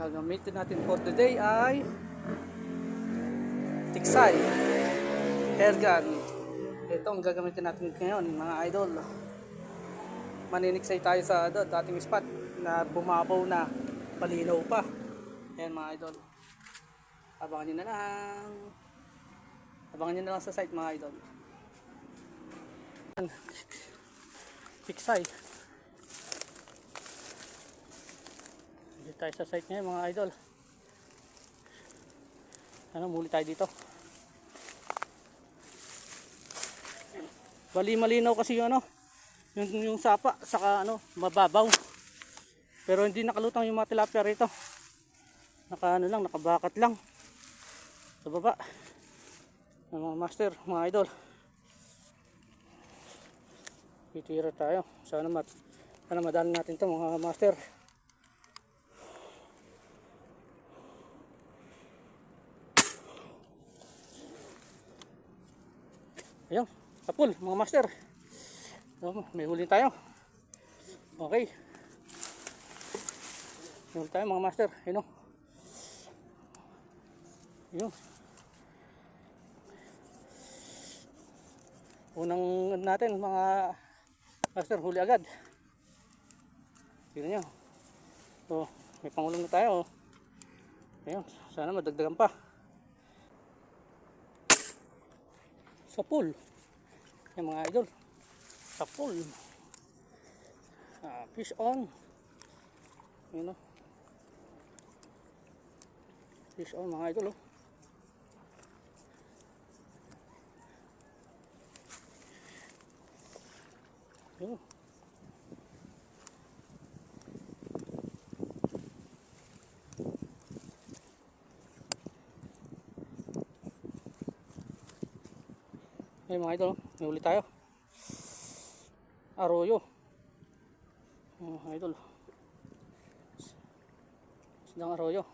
gagamitin natin for today ay Tiksay Air gun. Ito ang gagamitin natin ngayon mga idol. Maniniksay tayo sa do, dating spot na bumabaw na palinaw pa. Ayan mga idol. Abangan nyo na lang. Abangan nyo na lang sa site mga idol. Tiksay. Tayo sa site ngayon mga idol. Ano, muli tayo dito. Bali malinaw kasi yung ano, yung, yung sapa, saka ano, mababaw. Pero hindi nakalutang yung mga tilapia rito. Naka ano lang, nakabakat lang. Sa baba. Ng mga master, mga idol. Titira tayo. Sana mat sana madali natin to mga master. Ayun, kapul mga master. Oh, may huli tayo. Okay. May huli tayo mga master. Ayun o. Ayun. Unang natin mga master huli agad. Tingnan nyo. So, may pangulong na tayo. Ayun, sana madagdagan pa. Sa pool. Yung mga idol. Sa pool. Ah, fish on. Yun o. Fish on mga idol oh. Ayun mga idol, may uli tayo. Arroyo. Ayun, Mga idol. Sidang arroyo.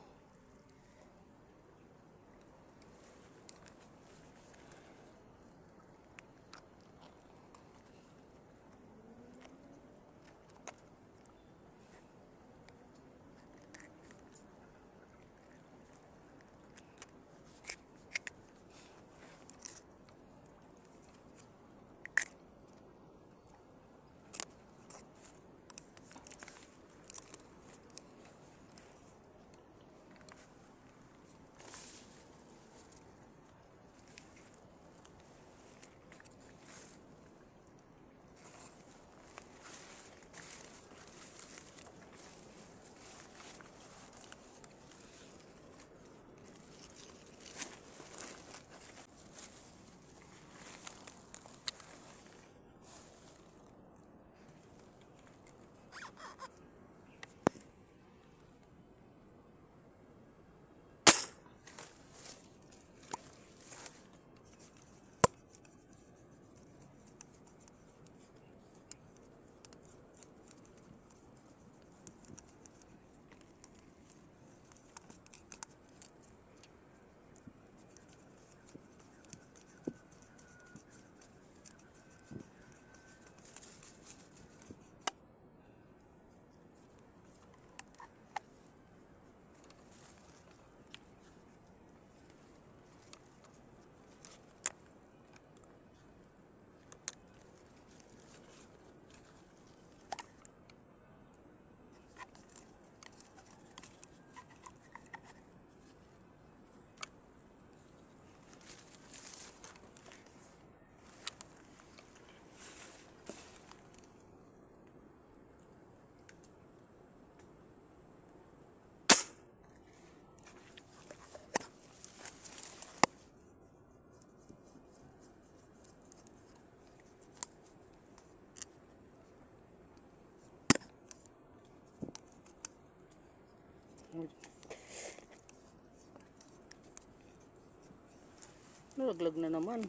Nalaglag na naman.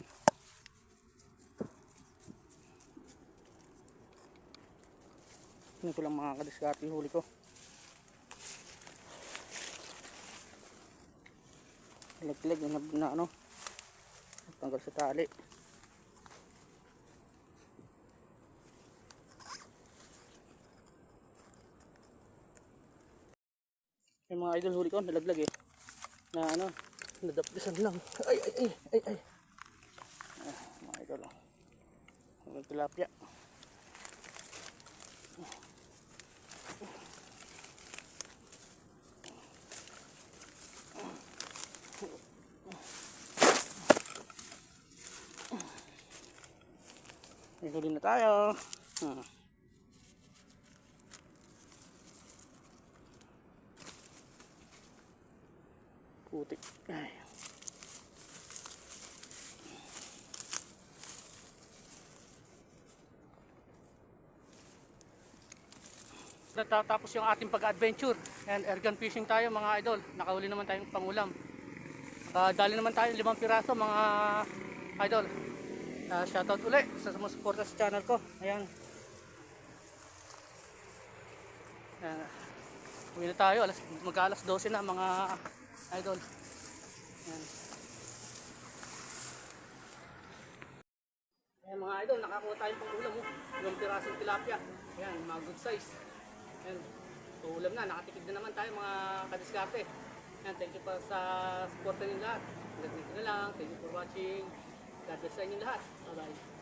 Hindi ko lang makakadiskarte yung huli ko. Laglag na, na ano. Tanggal sa tali. Yung mga idol huli ko, nalaglag eh. Na ano, nadapdasan lang. Ay, ay, ay, ay, ay. Ah, mga idol. Oh. Tilapia. May huli na tayo. Hmm. Putik. Ay. Natatapos yung ating pag-adventure and airgun fishing tayo mga idol. Nakahuli naman tayong pangulam. Uh, dali naman tayo limang piraso mga idol. Uh, shoutout uli sa sumusuporta sa channel ko. Ayan. Ayan. Uwi na tayo. Alas, mag alas 12 na mga idol. Ayan. Ayan mga idol, nakakuha tayong pangulam mo. Yung pirasong tilapia. Ayan, mga good size. Ayan, ulam na, nakatikid na naman tayo mga kadiskarte. Ayan, thank you pa sa support ninyo lahat. Hanggang dito na lang. Thank you for watching. God bless sa inyo lahat. Bye-bye.